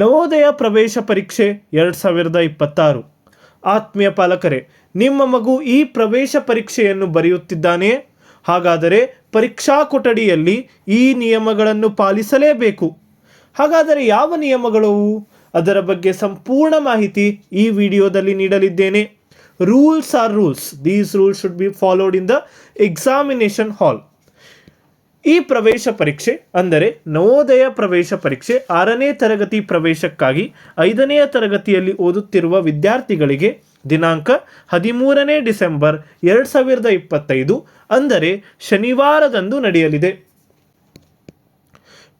ನವೋದಯ ಪ್ರವೇಶ ಪರೀಕ್ಷೆ ಎರಡು ಸಾವಿರದ ಇಪ್ಪತ್ತಾರು. ಆತ್ಮೀಯ ಪಾಲಕರೇ, ನಿಮ್ಮ ಮಗು ಈ ಪ್ರವೇಶ ಪರೀಕ್ಷೆಯನ್ನು ಬರೆಯುತ್ತಿದ್ದಾನೆ ಹಾಗಾದರೆ ಪರೀಕ್ಷಾ ಕೊಠಡಿಯಲ್ಲಿ ಈ ನಿಯಮಗಳನ್ನು ಪಾಲಿಸಲೇಬೇಕು. ಹಾಗಾದರೆ ಯಾವ ನಿಯಮಗಳು ಅದರ ಬಗ್ಗೆ ಸಂಪೂರ್ಣ ಮಾಹಿತಿ ಈ ವಿಡಿಯೋದಲ್ಲಿ ನೀಡಲಿದ್ದೇನೆ. Rules are rules these rules should be followed in the examination hall ಈ ಪ್ರವೇಶ ಪರೀಕ್ಷೆ ಅಂದರೆ ನವೋದಯ ಪ್ರವೇಶ ಪರೀಕ್ಷೆ ಆರನೇ ತರಗತಿ ಪ್ರವೇಶಕ್ಕಾಗಿ ಐದನೆಯ ತರಗತಿಯಲ್ಲಿ ಓದುತ್ತಿರುವ ವಿದ್ಯಾರ್ಥಿಗಳಿಗೆ ದಿನಾಂಕ ಹದಿಮೂರನೇ ಡಿಸೆಂಬರ್ ಎರಡು ಸಾವಿರದ ಇಪ್ಪತ್ತೈದು, ಅಂದರೆ ಶನಿವಾರದಂದು ನಡೆಯಲಿದೆ.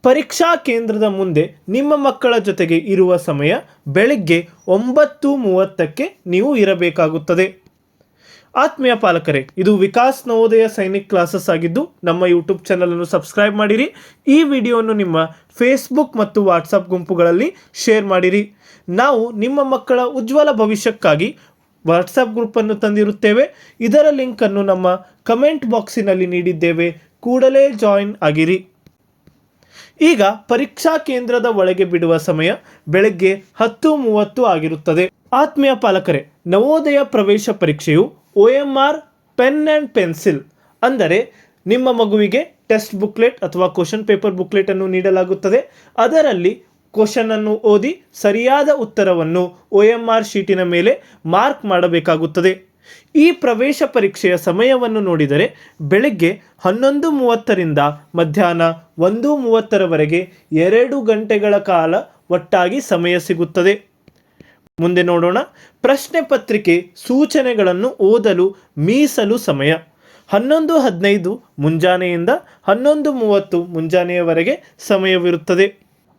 ಪರೀಕ್ಷಾ ಕೇಂದ್ರದ ಮುಂದೆ ನಿಮ್ಮ ಮಕ್ಕಳ ಜೊತೆಗೆ ಇರುವ ಸಮಯ ಬೆಳಗ್ಗೆ ಒಂಬತ್ತು ಮೂವತ್ತಕ್ಕೆ ನೀವು ಇರಬೇಕಾಗುತ್ತದೆ. ಆತ್ಮೀಯ ಪಾಲಕರೇ, ಇದು ವಿಕಾಸ್ ನವೋದಯ ಸೈನಿಕ್ ಕ್ಲಾಸಸ್ ಆಗಿದ್ದು, ನಮ್ಮ ಯೂಟ್ಯೂಬ್ ಚಾನಲನ್ನು ಸಬ್ಸ್ಕ್ರೈಬ್ ಮಾಡಿರಿ. ಈ ವಿಡಿಯೋವನ್ನು ನಿಮ್ಮ ಫೇಸ್ಬುಕ್ ಮತ್ತು ವಾಟ್ಸಪ್ ಗುಂಪುಗಳಲ್ಲಿ ಶೇರ್ ಮಾಡಿರಿ. ನಾವು ನಿಮ್ಮ ಮಕ್ಕಳ ಉಜ್ವಲ ಭವಿಷ್ಯಕ್ಕಾಗಿ ವಾಟ್ಸಪ್ ಗ್ರೂಪನ್ನು ತಂದಿರುತ್ತೇವೆ. ಇದರ ಲಿಂಕನ್ನು ನಮ್ಮ ಕಮೆಂಟ್ ಬಾಕ್ಸಿನಲ್ಲಿ ನೀಡಿದ್ದೇವೆ. ಕೂಡಲೇ ಜಾಯಿನ್ ಆಗಿರಿ. ಈಗ ಪರೀಕ್ಷಾ ಕೇಂದ್ರದ ಒಳಗೆ ಬಿಡುವ ಸಮಯ ಬೆಳಗ್ಗೆ ಹತ್ತು ಮೂವತ್ತು ಆಗಿರುತ್ತದೆ. ಆತ್ಮೀಯ ಪಾಲಕರೇ, ನವೋದಯ ಪ್ರವೇಶ ಪರೀಕ್ಷೆಯು O M R pen and pencil ಅಂದರೆ ನಿಮ್ಮ ಮಗುವಿಗೆ ಟೆಸ್ಟ್ ಬುಕ್ಲೆಟ್ ಅಥವಾ ಕ್ವಶನ್ ಪೇಪರ್ ಬುಕ್ಲೆಟ್ ಅನ್ನು ನೀಡಲಾಗುತ್ತದೆ. ಅದರಲ್ಲಿ ಕ್ವಶನ್ ಅನ್ನು ಓದಿ ಸರಿಯಾದ ಉತ್ತರವನ್ನು ಒ ಎಂ ಆರ್ ಶೀಟಿನ ಮೇಲೆ ಮಾರ್ಕ್ ಮಾಡಬೇಕಾಗುತ್ತದೆ. ಈ ಪ್ರವೇಶ ಪರೀಕ್ಷೆಯ ಸಮಯವನ್ನು ನೋಡಿದರೆ ಬೆಳಗ್ಗೆ ಹನ್ನೊಂದು ಮೂವತ್ತರಿಂದ ಮಧ್ಯಾಹ್ನ ಒಂದು ಮೂವತ್ತರವರೆಗೆ ಎರಡು ಗಂಟೆಗಳ ಕಾಲ ಒಟ್ಟಾಗಿ ಸಮಯ ಸಿಗುತ್ತದೆ. ಮುಂದೆ ನೋಡೋಣ. ಪ್ರಶ್ನೆ ಪತ್ರಿಕೆ ಸೂಚನೆಗಳನ್ನು ಓದಲು ಮೀಸಲು ಸಮಯ. ಹನ್ನೊಂದು ಹದಿನೈದು ಮುಂಜಾನೆಯಿಂದ ಹನ್ನೊಂದು ಮೂವತ್ತು ಮುಂಜಾನೆಯವರೆಗೆ ಸಮಯವಿರುತ್ತದೆ.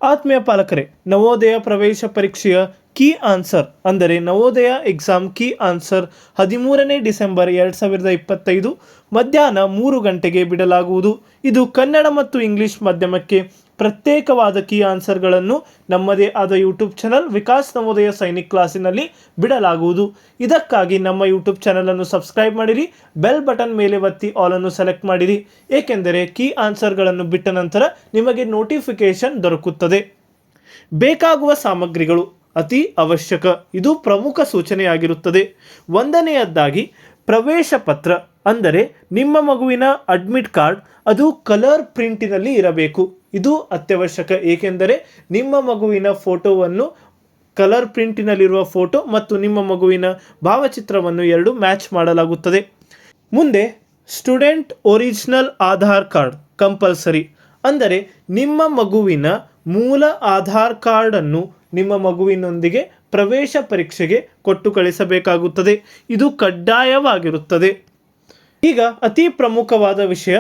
ಆತ್ಮೀಯ ಪಾಲಕರೇ, ನವೋದಯ ಪ್ರವೇಶ ಪರೀಕ್ಷೆಯ ಕೀ ಆನ್ಸರ್ ಅಂದರೆ ನವೋದಯ ಎಕ್ಸಾಮ್ ಕೀ ಆನ್ಸರ್ ಹದಿಮೂರನೇ ಡಿಸೆಂಬರ್ ಎರಡು ಸಾವಿರದ ಇಪ್ಪತ್ತೈದು ಮಧ್ಯಾಹ್ನ ಮೂರು ಗಂಟೆಗೆ ಬಿಡಲಾಗುವುದು. ಇದು ಕನ್ನಡ ಮತ್ತು ಇಂಗ್ಲಿಷ್ ಮಾಧ್ಯಮಕ್ಕೆ ಪ್ರತ್ಯೇಕವಾದ ಕೀ ಆನ್ಸರ್ಗಳನ್ನು ನಮ್ಮದೇ ಆದ ಯೂಟ್ಯೂಬ್ ಚಾನಲ್ ವಿಕಾಸ್ ನವೋದಯ ಸೈನಿಕ್ ಕ್ಲಾಸಿನಲ್ಲಿ ಬಿಡಲಾಗುವುದು. ಇದಕ್ಕಾಗಿ ನಮ್ಮ ಯೂಟ್ಯೂಬ್ ಚಾನಲನ್ನು ಸಬ್ಸ್ಕ್ರೈಬ್ ಮಾಡಿರಿ, ಬೆಲ್ ಬಟನ್ ಮೇಲೆ ಒತ್ತಿ ಆಲನ್ನು ಸೆಲೆಕ್ಟ್ ಮಾಡಿರಿ. ಏಕೆಂದರೆ ಕೀ ಆನ್ಸರ್ಗಳನ್ನು ಬಿಟ್ಟ ನಂತರ ನಿಮಗೆ ನೋಟಿಫಿಕೇಶನ್ ದೊರಕುತ್ತದೆ. ಬೇಕಾಗುವ ಸಾಮಗ್ರಿಗಳು ಅತಿ ಅವಶ್ಯಕ. ಇದು ಪ್ರಮುಖ ಸೂಚನೆಯಾಗಿರುತ್ತದೆ. ಒಂದನೆಯದ್ದಾಗಿ ಪ್ರವೇಶ ಪತ್ರ ಅಂದರೆ ನಿಮ್ಮ ಮಗುವಿನ ಅಡ್ಮಿಟ್ ಕಾರ್ಡ್, ಅದು ಕಲರ್ ಪ್ರಿಂಟಿನಲ್ಲಿ ಇರಬೇಕು. ಇದು ಅತ್ಯವಶ್ಯಕ, ಏಕೆಂದರೆ ನಿಮ್ಮ ಮಗುವಿನ ಫೋಟೋವನ್ನು ಕಲರ್ ಪ್ರಿಂಟಿನಲ್ಲಿರುವ ಫೋಟೋ ಮತ್ತು ನಿಮ್ಮ ಮಗುವಿನ ಭಾವಚಿತ್ರವನ್ನು ಎರಡು ಮ್ಯಾಚ್ ಮಾಡಲಾಗುತ್ತದೆ. ಮುಂದೆ, student original Aadhaar card compulsory. ಅಂದರೆ ನಿಮ್ಮ ಮಗುವಿನ ಮೂಲ ಆಧಾರ್ ಕಾರ್ಡನ್ನು ನಿಮ್ಮ ಮಗುವಿನೊಂದಿಗೆ ಪ್ರವೇಶ ಪರೀಕ್ಷೆಗೆ ಕೊಟ್ಟು ಕಳಿಸಬೇಕಾಗುತ್ತದೆ. ಇದು ಕಡ್ಡಾಯವಾಗಿರುತ್ತದೆ. ಈಗ ಅತಿ ಪ್ರಮುಖವಾದ ವಿಷಯ,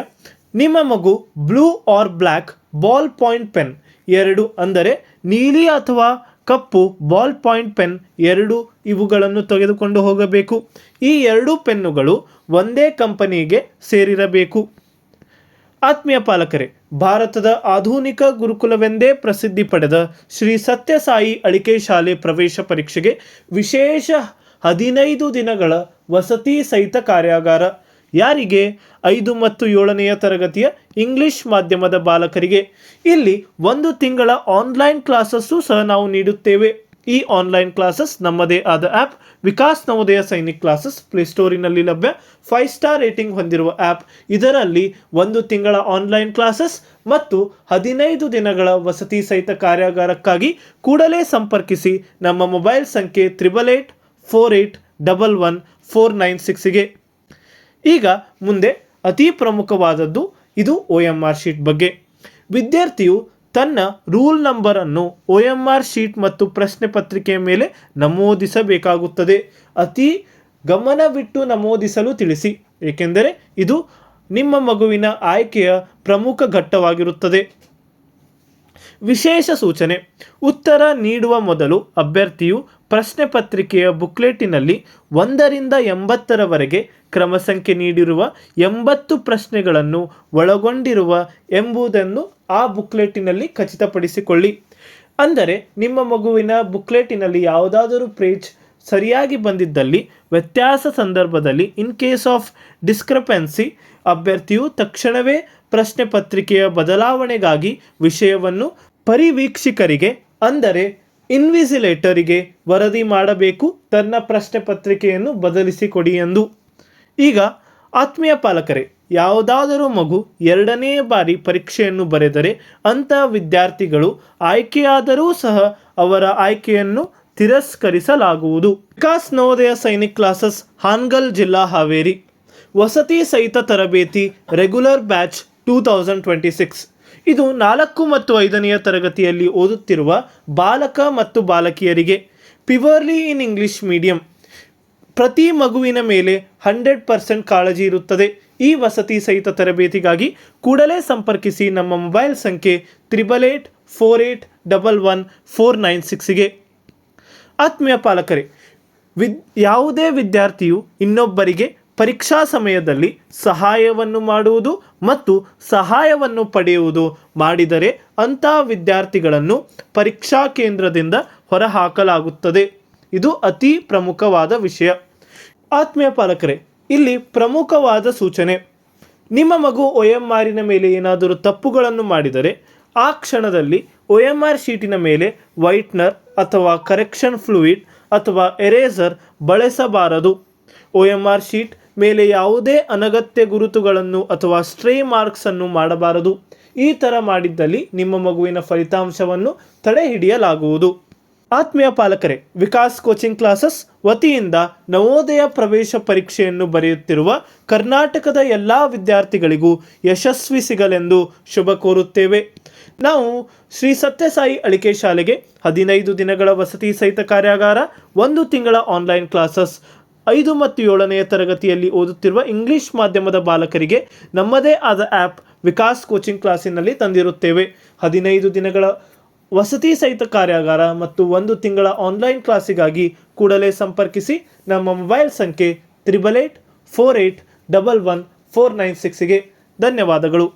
ನಿಮ್ಮ ಮಗು blue or black ball point pen ಎರಡು ಅಂದರೆ ನೀಲಿ ಅಥವಾ ಕಪ್ಪು ಬಾಲ್ ಪಾಯಿಂಟ್ ಪೆನ್ ಎರಡು ಇವುಗಳನ್ನು ತೆಗೆದುಕೊಂಡು ಹೋಗಬೇಕು. ಈ ಎರಡು ಪೆನ್ನುಗಳು ಒಂದೇ ಕಂಪನಿಗೆ ಸೇರಿರಬೇಕು. ಆತ್ಮೀಯ ಪಾಲಕರೇ, ಭಾರತದ ಆಧುನಿಕ ಗುರುಕುಲವೆಂದೇ ಪ್ರಸಿದ್ಧಿ ಪಡೆದ ಶ್ರೀ ಸತ್ಯಸಾಯಿ ಅಳಿಕೆ ಶಾಲೆ ಪ್ರವೇಶ ಪರೀಕ್ಷೆಗೆ ವಿಶೇಷ ಹದಿನೈದು ದಿನಗಳ ವಸತಿ ಸಹಿತ ಕಾರ್ಯಾಗಾರ. ಯಾರಿಗೆ? ಐದು ಮತ್ತು ಏಳನೆಯ ತರಗತಿಯ ಇಂಗ್ಲಿಷ್ ಮಾಧ್ಯಮದ ಬಾಲಕರಿಗೆ. ಇಲ್ಲಿ ಒಂದು ತಿಂಗಳ ಆನ್ಲೈನ್ ಕ್ಲಾಸಸ್ಸು ಸಹ ನಾವು ನೀಡುತ್ತೇವೆ. ಈ ಆನ್ಲೈನ್ ಕ್ಲಾಸಸ್ ನಮ್ಮದೇ ಆದ ಆ್ಯಪ್ ವಿಕಾಸ್ ನವೋದಯ ಸೈನಿಕ್ ಕ್ಲಾಸಸ್ ಪ್ಲೇಸ್ಟೋರಿನಲ್ಲಿ ಲಭ್ಯ. ಫೈವ್ ಸ್ಟಾರ್ ರೇಟಿಂಗ್ ಹೊಂದಿರುವ ಆ್ಯಪ್ ಇದರಲ್ಲಿ ಒಂದು ತಿಂಗಳ ಆನ್ಲೈನ್ ಕ್ಲಾಸಸ್ ಮತ್ತು ಹದಿನೈದು ದಿನಗಳ ವಸತಿ ಸಹಿತ ಕಾರ್ಯಾಗಾರಕ್ಕಾಗಿ ಕೂಡಲೇ ಸಂಪರ್ಕಿಸಿ ನಮ್ಮ ಮೊಬೈಲ್ ಸಂಖ್ಯೆ triple eight four eight double one four nine ಸಿಕ್ಸಿಗೆ ಈಗ ಮುಂದೆ ಅತಿ ಪ್ರಮುಖವಾದದ್ದು ಇದು ಒ ಎಂ ಆರ್ ಶೀಟ್ ಬಗ್ಗೆ. ವಿದ್ಯಾರ್ಥಿಯು ತನ್ನ ರೂಲ್ ನಂಬರನ್ನು ಒ ಎಂ ಆರ್ ಶೀಟ್ ಮತ್ತು ಪ್ರಶ್ನೆ ಪತ್ರಿಕೆಯ ಮೇಲೆ ನಮೂದಿಸಬೇಕಾಗುತ್ತದೆ. ಅತಿ ಗಮನವಿಟ್ಟು ನಮೂದಿಸಲು ತಿಳಿಸಿ, ಏಕೆಂದರೆ ಇದು ನಿಮ್ಮ ಮಗುವಿನ ಆಯ್ಕೆಯ ಪ್ರಮುಖ ಘಟ್ಟವಾಗಿರುತ್ತದೆ. ವಿಶೇಷ ಸೂಚನೆ, ಉತ್ತರ ನೀಡುವ ಮೊದಲು ಅಭ್ಯರ್ಥಿಯು ಪ್ರಶ್ನೆ ಪತ್ರಿಕೆಯ ಬುಕ್ಲೆಟಿನಲ್ಲಿ ಒಂದರಿಂದ ಎಂಬತ್ತರವರೆಗೆ ಕ್ರಮ ಸಂಖ್ಯೆ ನೀಡಿರುವ ಎಂಬತ್ತು ಪ್ರಶ್ನೆಗಳನ್ನು ಒಳಗೊಂಡಿರುವ ಎಂಬುದನ್ನು ಆ ಬುಕ್ಲೆಟಿನಲ್ಲಿ ಖಚಿತಪಡಿಸಿಕೊಳ್ಳಿ. ಅಂದರೆ ನಿಮ್ಮ ಮಗುವಿನ ಬುಕ್ಲೆಟಿನಲ್ಲಿ ಯಾವುದಾದರೂ ಪೇಜ್ ಸರಿಯಾಗಿ ಬಂದಿದ್ದಲ್ಲಿ ವ್ಯತ್ಯಾಸ ಸಂದರ್ಭದಲ್ಲಿ ಇನ್ ಕೇಸ್ ಆಫ್ ಡಿಸ್ಕ್ರಪೆನ್ಸಿ ಅಭ್ಯರ್ಥಿಯು ತಕ್ಷಣವೇ ಪ್ರಶ್ನೆ ಪತ್ರಿಕೆಯ ಬದಲಾವಣೆಗಾಗಿ ವಿಷಯವನ್ನು ಪರಿವೀಕ್ಷಕರಿಗೆ ಅಂದರೆ ಇನ್ವಿಸಿಲೇಟರಿಗೆ ವರದಿ ಮಾಡಬೇಕು, ತನ್ನ ಪ್ರಶ್ನೆ ಪತ್ರಿಕೆಯನ್ನು ಬದಲಿಸಿಕೊಡಿ ಎಂದು. ಈಗ ಆತ್ಮೀಯ ಪಾಲಕರೇ, ಯಾವುದಾದರೂ ಮಗು ಎರಡನೇ ಬಾರಿ ಪರೀಕ್ಷೆಯನ್ನು ಬರೆದರೆ ಅಂತಹ ವಿದ್ಯಾರ್ಥಿಗಳು ಆಯ್ಕೆಯಾದರೂ ಸಹ ಅವರ ಆಯ್ಕೆಯನ್ನು ತಿರಸ್ಕರಿಸಲಾಗುವುದು. ವಿಕಾಸ್ ನವೋದಯ ಸೈನಿಕ್ ಕ್ಲಾಸಸ್, ಹಾನ್ಗಲ್ ಜಿಲ್ಲಾ ಹಾವೇರಿ. ವಸತಿ ಸಹಿತ ತರಬೇತಿ, regular batch, two thousand twenty six. ಇದು ನಾಲ್ಕು ಮತ್ತು ಐದನೆಯ ತರಗತಿಯಲ್ಲಿ ಓದುತ್ತಿರುವ ಬಾಲಕ ಮತ್ತು ಬಾಲಕಿಯರಿಗೆ ಪಿವರ್ಲಿ ಇನ್ ಇಂಗ್ಲಿಷ್ ಮೀಡಿಯಂ. ಪ್ರತಿ ಮಗುವಿನ ಮೇಲೆ ಹಂಡ್ರೆಡ್ ಪರ್ಸೆಂಟ್ ಕಾಳಜಿ ಇರುತ್ತದೆ. ಈ ವಸತಿ ಸಹಿತ ತರಬೇತಿಗಾಗಿ ಕೂಡಲೇ ಸಂಪರ್ಕಿಸಿ ನಮ್ಮ ಮೊಬೈಲ್ ಸಂಖ್ಯೆ triple eight four eight double one four nine ಸಿಕ್ಸ್ಗೆ ಆತ್ಮೀಯ ಪಾಲಕರೇ, ವಿದ್ ಯಾವುದೇ ವಿದ್ಯಾರ್ಥಿಯು ಇನ್ನೊಬ್ಬರಿಗೆ ಪರೀಕ್ಷಾ ಸಮಯದಲ್ಲಿ ಸಹಾಯವನ್ನು ಮಾಡುವುದು ಮತ್ತು ಸಹಾಯವನ್ನು ಪಡೆಯುವುದು ಮಾಡಿದರೆ ಅಂಥ ವಿದ್ಯಾರ್ಥಿಗಳನ್ನು ಪರೀಕ್ಷಾ ಕೇಂದ್ರದಿಂದ ಹೊರಹಾಕಲಾಗುತ್ತದೆ. ಇದು ಅತಿ ಪ್ರಮುಖವಾದ ವಿಷಯ. ಆತ್ಮೀಯ ಪಾಲಕರೇ, ಇಲ್ಲಿ ಪ್ರಮುಖವಾದ ಸೂಚನೆ. ನಿಮ್ಮ ಮಗು ಒ ಎಂ ಆರಿನ ಮೇಲೆ ಏನಾದರೂ ತಪ್ಪುಗಳನ್ನು ಮಾಡಿದರೆ ಆ ಕ್ಷಣದಲ್ಲಿ ಒ ಎಂ ಆರ್ ಶೀಟಿನ ಮೇಲೆ ವೈಟ್ನರ್ ಅಥವಾ ಕರೆಕ್ಷನ್ ಫ್ಲೂಯಿಡ್ ಅಥವಾ ಎರೇಸರ್ ಬಳಸಬಾರದು. ಒ ಎಂ ಆರ್ ಶೀಟ್ ಮೇಲೆ ಯಾವುದೇ ಅನಗತ್ಯ ಗುರುತುಗಳನ್ನು ಅಥವಾ ಸ್ಟ್ರೇ ಮಾರ್ಕ್ಸನ್ನು ಮಾಡಬಾರದು. ಈ ಥರ ಮಾಡಿದ್ದಲ್ಲಿ ನಿಮ್ಮ ಮಗುವಿನ ಫಲಿತಾಂಶವನ್ನು ತಡೆ ಹಿಡಿಯಲಾಗುವುದು ಆತ್ಮೀಯ ಪಾಲಕರೇ, ವಿಕಾಸ್ ಕೋಚಿಂಗ್ ಕ್ಲಾಸಸ್ ವತಿಯಿಂದ ನವೋದಯ ಪ್ರವೇಶ ಪರೀಕ್ಷೆಯನ್ನು ಬರೆಯುತ್ತಿರುವ ಕರ್ನಾಟಕದ ಎಲ್ಲ ವಿದ್ಯಾರ್ಥಿಗಳಿಗೂ ಯಶಸ್ವಿ ಸಿಗಲೆಂದು ಶುಭ ಕೋರುತ್ತೇವೆ. ನಾವು ಶ್ರೀ ಸತ್ಯಸಾಯಿ ಅಳಿಕೆ ಶಾಲೆಗೆ ಹದಿನೈದು ದಿನಗಳ ವಸತಿ ಸಹಿತ ಕಾರ್ಯಾಗಾರ, ಒಂದು ತಿಂಗಳ ಆನ್ಲೈನ್ ಕ್ಲಾಸಸ್ ಐದು ಮತ್ತು ಏಳನೆಯ ತರಗತಿಯಲ್ಲಿ ಓದುತ್ತಿರುವ ಇಂಗ್ಲಿಷ್ ಮಾಧ್ಯಮದ ಬಾಲಕರಿಗೆ ನಮ್ಮದೇ ಆದ ಆ್ಯಪ್ ವಿಕಾಸ್ ಕೋಚಿಂಗ್ ಕ್ಲಾಸಿನಲ್ಲಿ ತಂದಿರುತ್ತೇವೆ. ಹದಿನೈದು ದಿನಗಳ ವಸತಿ ಸಹಿತ ಕಾರ್ಯಾಗಾರ ಮತ್ತು ಒಂದು ತಿಂಗಳ ಆನ್ಲೈನ್ ಕ್ಲಾಸಿಗಾಗಿ ಕೂಡಲೇ ಸಂಪರ್ಕಿಸಿ ನಮ್ಮ ಮೊಬೈಲ್ ಸಂಖ್ಯೆ triple eight four eight double one four nine ಸಿಕ್ಸಿಗೆ ಧನ್ಯವಾದಗಳು.